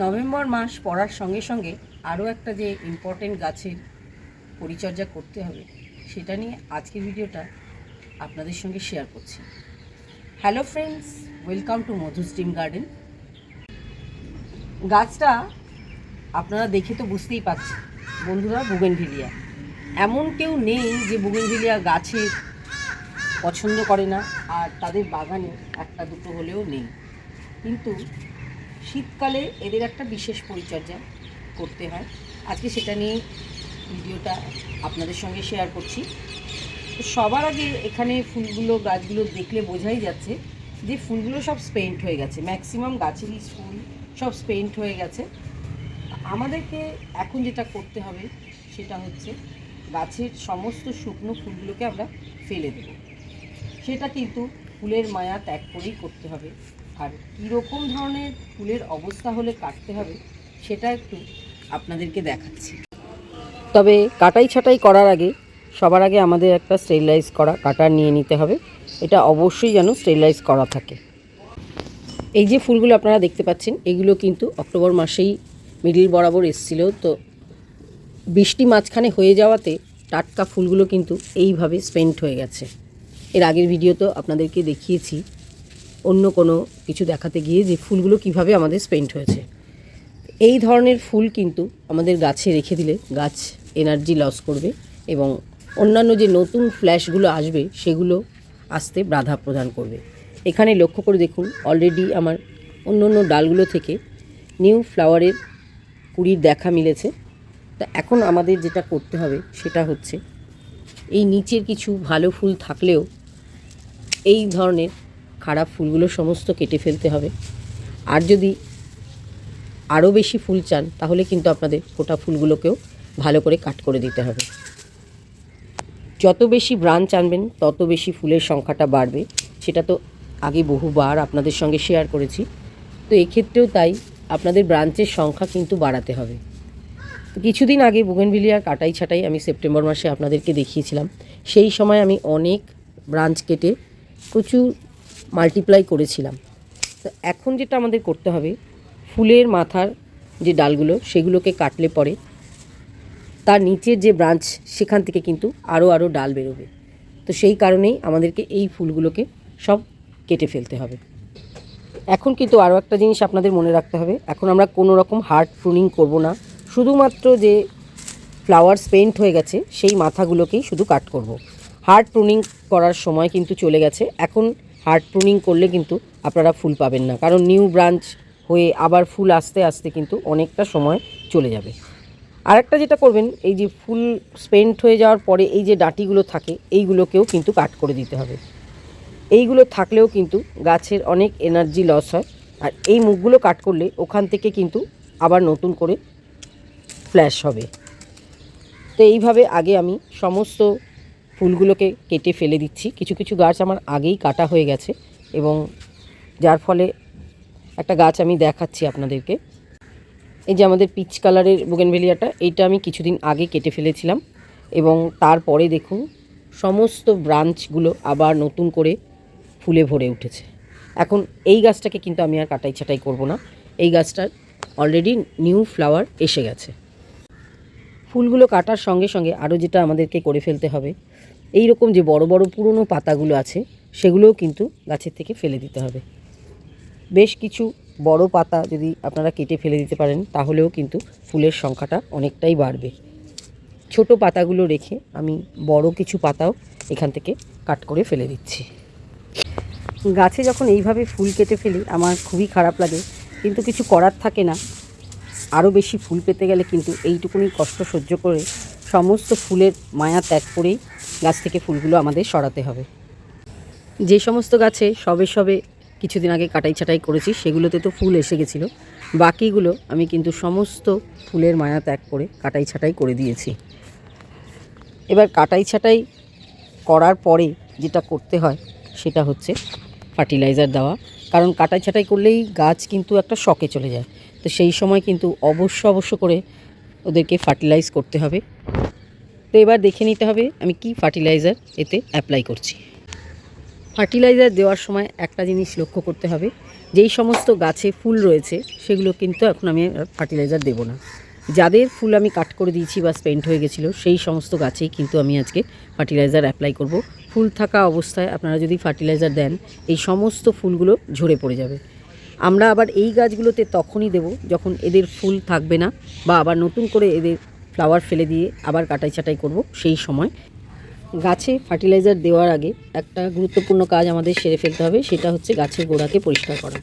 November মাস পড়ার সঙ্গে সঙ্গে আরও একটা যে ইম্পর্টেন্ট গাছের পরিচর্যা করতে হবে, সেটা নিয়ে আজকের ভিডিওটা আপনাদের সঙ্গে শেয়ার করছি। Hello friends welcome to Madhu garden গাছটা আপনারা দেখে তো বুঝতেই পারছেন, বন্ধুরা বুগেনভিলিয়া এমন কেউ নেই যে বুগেনভিলিয়া গাছের পছন্দ করে না, আর তাদের বাগানে একটা দুটো হলেও নেই। কিন্তু শীতকালে এদের একটা বিশেষ পরিচর্যা করতে হয়। আজকে সেটা নিয়ে ভিডিওটা আপনাদের সঙ্গে শেয়ার করছি। তো সবার আগে এখানে ফুলগুলো, গাছগুলো দেখলে বোঝাই যাচ্ছে যে ফুলগুলো সব স্পেন্ট হয়ে গেছে। ম্যাক্সিমাম গাছেরই ফুল সব স্পেন্ট হয়ে গেছে। আমাদেরকে এখন যেটা করতে হবে সেটা হচ্ছে গাছের সমস্ত শুকনো ফুলগুলোকে আমরা ফেলে দেব। সেটা কিন্তু ফুলের মায়া ত্যাগ করেই করতে হবে। আর কীরকম ধরনের ফুলের অবস্থা হলে কাটতে হবে, সেটা একটু আপনাদেরকে দেখাচ্ছি। তবে কাটাই ছাটাই করার আগে, সবার আগে আমাদের একটা স্টেরিলাইজ করা, কাটার নিয়ে নিতে হবে। এটা অবশ্যই যেন স্টেরিলাইজ করা থাকে। এই যে ফুলগুলো আপনারা দেখতে পাচ্ছেন, এগুলো কিন্তু অক্টোবর মাসেই মিডিল বরাবর এসেছিল। তো বৃষ্টি মাঝখানে হয়ে যাওয়াতে টাটকা ফুলগুলো কিন্তু এইভাবে স্পেন্ট হয়ে গেছে। এর আগের ভিডিও তো আপনাদেরকে দেখিয়েছি অন্য কোনো কিছু দেখাতে গিয়ে যে ফুলগুলো কীভাবে আমাদের স্পেন্ট হয়েছে। এই ধরনের ফুল কিন্তু আমাদের গাছে রেখে দিলে গাছ এনার্জি লস করবে এবং অন্যান্য যে নতুন ফ্ল্যাশগুলো আসবে সেগুলো আসতে বাধা প্রদান করবে। এখানে লক্ষ্য করে দেখুন অলরেডি আমার অন্য অন্য ডালগুলো থেকে নিউ ফ্লাওয়ারের কুড়ির দেখা মিলেছে। তা এখন আমাদের যেটা করতে হবে সেটা হচ্ছে, এই নিচের কিছু ভালো ফুল থাকলেও এই ধরনের খারাপ ফুলগুলো সমস্ত কেটে ফেলতে হবে। আর যদি আরও বেশি ফুল চান, তাহলে কিন্তু আপনাদের ফোটা ফুলগুলোকেও ভালো করে কাট করে দিতে হবে। যত বেশি ব্রাঞ্চ আনবেন, তত বেশি ফুলের সংখ্যাটা বাড়বে। সেটা তো আগে বহুবার আপনাদের সঙ্গে শেয়ার করেছি। তো এক্ষেত্রেও তাই আপনাদের ব্রাঞ্চের সংখ্যা কিন্তু বাড়াতে হবে। কিছুদিন আগে বুগেনভিলিয়ার কাটাই ছাটাই আমি সেপ্টেম্বর মাসে আপনাদেরকে দেখিয়েছিলাম। সেই সময় আমি অনেক ব্রাঞ্চ কেটে প্রচুর মাল্টিপ্লাই করেছিলাম। তো এখন যেটা আমাদের করতে হবে, ফুলের মাথার যে ডালগুলো, সেগুলোকে কাটলে পরে তার নিচের যে ব্রাঞ্চ সেখান থেকে কিন্তু আরও আরও ডাল বেরোবে। তো সেই কারণেই আমাদেরকে এই ফুলগুলোকে সব কেটে ফেলতে হবে। এখন কিন্তু আরও একটা জিনিস আপনাদের মনে রাখতে হবে, এখন আমরা কোনো রকম হার্ড প্রুনিং করব না। শুধুমাত্র যে ফ্লাওয়ার পেন্ট হয়ে গেছে, সেই মাথাগুলোকেই শুধু কাট করব। হার্ড প্রুনিং করার সময় কিন্তু চলে গেছে। এখন হার্ড প্রুনিং করলে কিন্তু আপনারা ফুল পাবেন না। কারণ নিউ ব্রাঞ্চ হয়ে আবার ফুল আসতে আসতে কিন্তু অনেকটা সময় চলে যাবে। আরেকটা যেটা করবেন, এই যে ফুল স্পেন্ট হয়ে যাওয়ার পরে এই যে ডাঁটিগুলো থাকে, এইগুলোকেও কিন্তু কাট করে দিতে হবে। এইগুলো থাকলেও কিন্তু গাছের অনেক এনার্জি লস হয়। আর এই মুখগুলো কাট করলে ওখান থেকে কিন্তু আবার নতুন করে ফ্ল্যাশ হবে। তো এইভাবে আগে আমি সমস্ত ফুলগুলোকে কেটে ফেলে দিচ্ছি। কিছু কিছু গাছ আমার আগেই কাটা হয়ে গেছে এবং যার ফলে একটা গাছ আমি দেখাচ্ছি আপনাদেরকে। এই যে আমাদের পিচ কালারের বুগেনভেলিয়াটা এইটা আমি কিছুদিন আগে কেটে ফেলেছিলাম এবং তারপরে দেখুন, সমস্ত ব্রাঞ্চগুলো আবার নতুন করে ফুলে ভরে উঠেছে। এখন এই গাছটাকে কিন্তু আমি আর কাটাই ছাটাই করব না। এই গাছটার অলরেডি নিউ ফ্লাওয়ার এসে গেছে। ফুলগুলো কাটার সঙ্গে সঙ্গে আরও যেটা আমাদেরকে করে ফেলতে হবে এই রকম যে বড় বড় পুরনো পাতাগুলো আছে, সেগুলোও কিন্তু গাছের থেকে ফেলে দিতে হবে। বেশ কিছু বড় পাতা যদি আপনারা কেটে ফেলে দিতে পারেন, তাহলেও কিন্তু ফুলের সংখ্যাটা অনেকটাই বাড়বে। ছোট পাতাগুলো রেখে আমি বড় কিছু পাতাও এখান থেকে কাট করে ফেলে দিচ্ছি। গাছে যখন এইভাবে ফুল কেটে ফেলি, আমার খুবই খারাপ লাগে। কিন্তু কিছু করার থাকে না। আরও বেশি ফুল পেতে গেলে কিন্তু এইটুকুনি কষ্ট সহ্য করে সমস্ত ফুলের মায়া ত্যাগ করেই গাছ থেকে ফুলগুলো আমাদের সরাতে হবে। যে সমস্ত গাছে সবে সবে কিছুদিন আগে কাটাই ছাটাই করেছি, সেগুলোতে তো ফুল এসে গেছিল। বাকিগুলো আমি কিন্তু সমস্ত ফুলের মায়া ত্যাগ করে কাটাই ছাটাই করে দিয়েছি। এবার কাটাই ছাটাই করার পরে যেটা করতে হয়, সেটা হচ্ছে ফার্টিলাইজার দেওয়া। কারণ কাটাই ছাটাই করলেই গাছ কিন্তু একটা শকে চলে যায়। তো সেই সময় কিন্তু অবশ্য অবশ্য করে ওদেরকে ফার্টিলাইজ করতে হবে। তো এবার দেখে নিতে হবে আমি কি ফার্টিলাইজার এতে অ্যাপ্লাই করছি। ফার্টিলাইজার দেওয়ার সময় একটা জিনিস লক্ষ্য করতে হবে, যেই সমস্ত গাছে ফুল রয়েছে, সেগুলো কিন্তু এখন আমি ফার্টিলাইজার দেবো না। যাদের ফুল আমি কাট করে দিয়েছি বা স্পেন্ট হয়ে গেছিল, সেই সমস্ত গাছেই কিন্তু আমি আজকে ফার্টিলাইজার অ্যাপ্লাই করব। ফুল থাকা অবস্থায় আপনারা যদি ফার্টিলাইজার দেন, এই সমস্ত ফুলগুলো ঝরে পড়ে যাবে। আমরা আবার এই গাছগুলোতে তখনই দেব যখন এদের ফুল থাকবে না বা আবার নতুন করে এদের ফ্লাওয়ার ফেলে দিয়ে আবার কাটাই ছাটাই করব সেই সময়। গাছে ফার্টিলাইজার দেওয়ার আগে একটা গুরুত্বপূর্ণ কাজ আমাদের সেরে ফেলতে হবে, সেটা হচ্ছে গাছের গোড়াকে পরিষ্কার করা।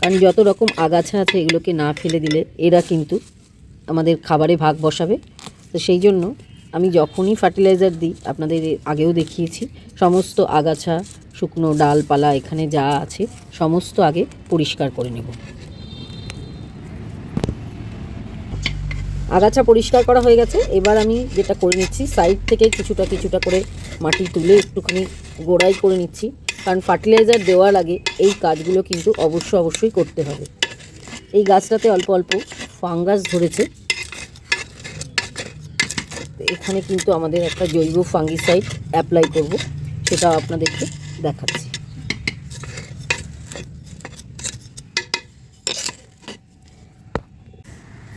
কারণ যত রকম আগাছা আছে এগুলোকে না ফেলে দিলে এরা কিন্তু আমাদের খাবারে ভাগ বসাবে। তো সেই জন্য আমি যখনই ফার্টিলাইজার দিই, আপনাদের আগেও দেখিয়েছি, সমস্ত আগাছা, শুকনো ডালপালা, এখানে যা আছে, সমস্ত আগে পরিষ্কার করে নেব। আগাছা পরিষ্কার করা হয়ে গেছে, এবার আমি যেটা করে নিচ্ছি, সাইড থেকে কিছুটা কিছুটা করে মাটি তুলে একটুখানি গোড়াই করে নিচ্ছি, কারণ ফার্টিলাইজার দেওয়ার আগে এই কাজগুলো কিন্তু অবশ্য অবশ্যই করতে হবে। এই গাছটাতে অল্প অল্প ফাঙ্গাস ধরেছে এখানে কিন্তু আমাদের একটা জৈব ফাঙ্গিসাইড অ্যাপ্লাই করব, সেটা আপনাদেরকে দেখাচ্ছি।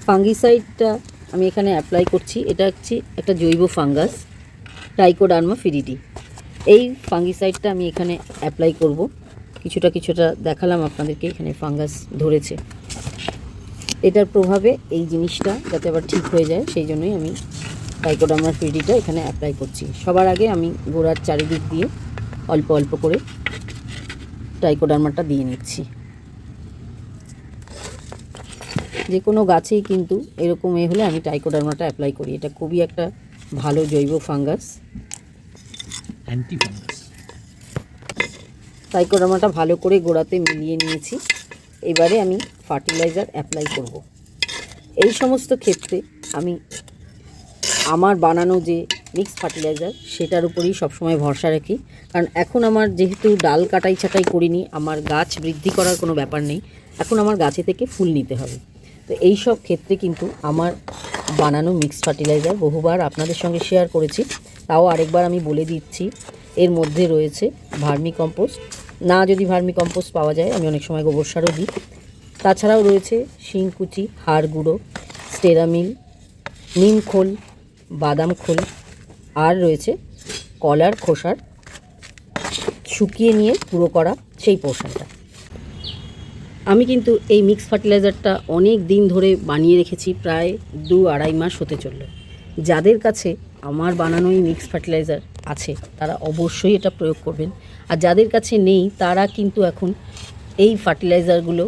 ফাঙ্গিসাইডটা আমি এখানে অ্যাপ্লাই করছি, এটা হচ্ছে একটা জৈব ফাঙ্গাস টাইকোডার্মা ফিরিডি এই ফাঙ্গিসাইডটা আমি এখানে অ্যাপ্লাই করব, কিছুটা কিছুটা দেখালাম আপনাদেরকে, এখানে ফাঙ্গাস ধরেছে। এটার প্রভাবে এই জিনিসটা যাতে আবার ঠিক হয়ে যায়, সেই জন্যই আমি টাইকোডার্মা ফিরিডিটা এখানে অ্যাপ্লাই করছি। সবার আগে আমি গোড়ার চারিদিক দিয়ে অল্প অল্প করে টাইকোডার্মাটা দিয়ে নিচ্ছি। যে কোনো গাছেই কিন্তু এরকম এ হলে আমি টাইকোডার্মাটা অ্যাপ্লাই করি। এটা খুবই একটা ভালো জৈব ফাঙ্গাস। অ্যান্টি ফাঙ্গাস টাইকোডার্মাটা ভালো করে গোড়াতে মিলিয়ে নিয়েছি। এবারে আমি ফার্টিলাইজার অ্যাপ্লাই করব। এই সমস্ত ক্ষেত্রে আমি আমার বানানো যে মিক্স ফার্টিলাইজার সেটার উপরেই সবসময় ভরসা রাখি। কারণ এখন আমার যেহেতু ডাল কাটাই ছাটাই করিনি, আমার গাছ বৃদ্ধি করার কোনো ব্যাপার নেই। এখন আমার গাছে থেকে ফুল নিতে হবে। তো এই সব ক্ষেত্রে কিন্তু আমার বানানো মিক্স ফার্টিলাইজার বহুবার আপনাদের সঙ্গে শেয়ার করেছি। তাও আরেকবার আমি বলে দিচ্ছি, এর মধ্যে রয়েছে ভার্মি কম্পোস্ট। না যদি ভার্মি কম্পোস্ট পাওয়া যায়, আমি অনেক সময় গোবর সারও দিই। তাছাড়াও রয়েছে শিংকুচি, হাড় গুঁড়ো, স্টেরামিল, নিম খোল বাদাম খোল। আর রয়েছে কলার খোসার। শুকিয়ে নিয়ে পুরো করা সেই পোর্শনটা। আমি কিন্তু এই মিক্স ফার্টিলাইজারটা অনেক দিন ধরে বানিয়ে রেখেছি, প্রায় দু আড়াই মাস হতে চলল। যাদের কাছে আমার বানানো এই মিক্স ফার্টিলাইজার আছে, তারা অবশ্যই এটা প্রয়োগ করবেন। আর যাদের কাছে নেই, তারা কিন্তু এখন এই ফার্টিলাইজারগুলো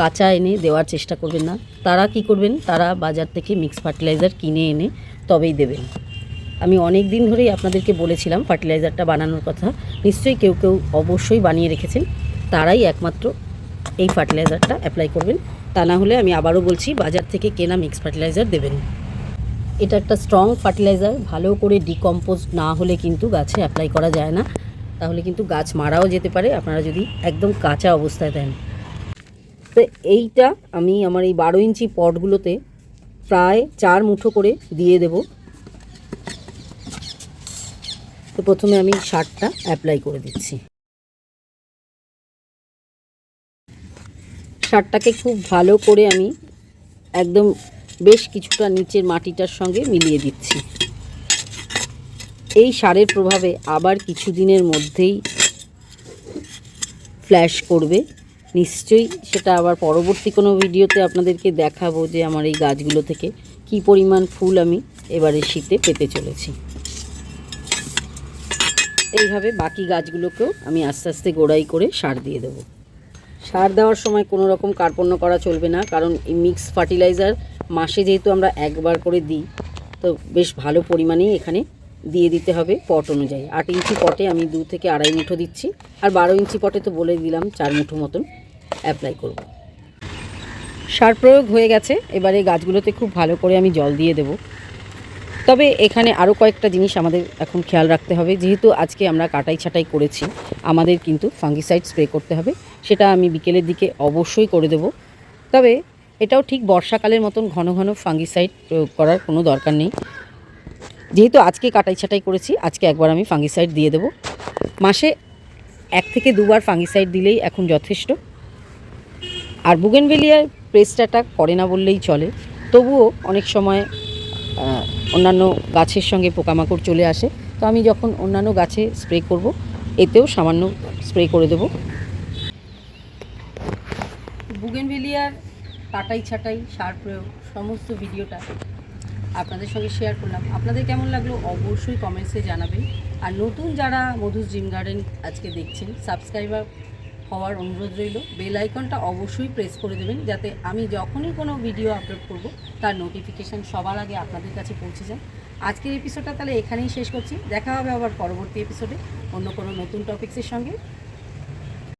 কাঁচা এনে দেওয়ার চেষ্টা করবেন না। তারা কি করবেন? তারা বাজার থেকে মিক্স ফার্টিলাইজার কিনে এনে তবেই দেবেন। আমি অনেক দিন ধরেই আপনাদেরকে বলেছিলাম ফার্টিলাইজারটা বানানোর কথা। নিশ্চয়ই কেউ কেউ অবশ্যই বানিয়ে রেখেছেন। তারাই একমাত্র এই ফার্টিলাইজারটা অ্যাপ্লাই করবেন। তা না হলে আমি আবারও বলছি, বাজার থেকে কেনা মিক্স ফার্টিলাইজার দেবেন। এটা একটা স্ট্রং ফার্টিলাইজার ভালো করে ডিকম্পোজ না হলে কিন্তু গাছে অ্যাপ্লাই করা যায় না। তাহলে কিন্তু গাছ মারাও যেতে পারে। আপনারা যদি একদম কাঁচা অবস্থায় দেন। তো এইটা আমি আমার এই বারো ইঞ্চি পটগুলোতে প্রায় চার মুঠো করে দিয়ে দেব। তো প্রথমে আমি সারটা অ্যাপ্লাই করে দিচ্ছি। সারটাকে খুব ভালো করে আমি একদম বেশ কিছুটা নিচের মাটিটার সঙ্গে মিলিয়ে দিচ্ছি। এই সারের প্রভাবে আবার কিছুদিনের মধ্যেই ফ্ল্যাশ করবে। নিশ্চয়ই সেটা আবার পরবর্তী কোনো ভিডিওতে আপনাদেরকে দেখাবো যে আমার এই গাছগুলো থেকে কি পরিমাণ ফুল আমি এবারে শীতে পেতে চলেছি। এইভাবে বাকি গাছগুলোকেও আমি আস্তে আস্তে গোড়াই করে সার দিয়ে দেবো। সার দেওয়ার সময় কোনো রকম কার্পণ্য করা চলবে না, কারণ এই মিক্স ফার্টিলাইজার মাসে যেহেতু আমরা একবার করে দিই, তো বেশ ভালো পরিমাণেই এখানে দিয়ে দিতে হবে পট অনুযায়ী। আট ইঞ্চি পটে আমি দু থেকে আড়াই মুঠো দিচ্ছি। আর বারো ইঞ্চি পটে তো বলে দিলাম, চার মুঠো মতন অ্যাপ্লাই করব। সার প্রয়োগ হয়ে গেছে। এবারে গাছগুলোতে খুব ভালো করে আমি জল দিয়ে দেব। তবে এখানে আরও কয়েকটা জিনিস আমাদের এখন খেয়াল রাখতে হবে। যেহেতু আজকে আমরা কাটাই ছাটাই করেছি, আমাদের কিন্তু ফাঙ্গিসাইড স্প্রে করতে হবে। সেটা আমি বিকেলের দিকে অবশ্যই করে দেব। তবে এটাও ঠিক বর্ষাকালের মতন ঘন ঘন ফাঙ্গিসাইড প্রয়োগ করার কোনো দরকার নেই। যেহেতু আজকে কাটাই ছাটাই করেছি, আজকে একবার আমি ফাঙ্গিসাইড দিয়ে দেব। মাসে এক থেকে দুবার ফাঙ্গিসাইড দিলেই এখন যথেষ্ট। আর বুগেনভেলিয়ার অ্যাটাক করে না বললেই চলে। তবুও অনেক সময় অন্যান্য গাছের সঙ্গে পোকামাকড় চলে আসে। তো আমি যখন অন্যান্য গাছে স্প্রে করব, এতেও সামান্য স্প্রে করে দেব। বুগেনভেলিয়ার কাটাই ছাটাই, সার প্রয়োগ, সমস্ত ভিডিওটা আপনাদের সঙ্গে শেয়ার করলাম। আপনাদের কেমন লাগল অবশ্যই কমেন্টসে জানাবেন। আর নতুন যারা মধুস জিম গার্ডেন আজকে দেখছেন সাবস্ক্রাইবার হওয়ার অনুরোধ রইল। বেল আইকনটা অবশ্যই প্রেস করে দেবেন, যাতে আমি যখনই কোনো ভিডিও আপলোড করব, তার নোটিফিকেশান সবার আগে আপনাদের কাছে পৌঁছে যায়। আজকের এপিসোডটা তাহলে এখানেই শেষ করছি। দেখা হবে আবার পরবর্তী এপিসোডে অন্য কোনো নতুন টপিক্সের সঙ্গে।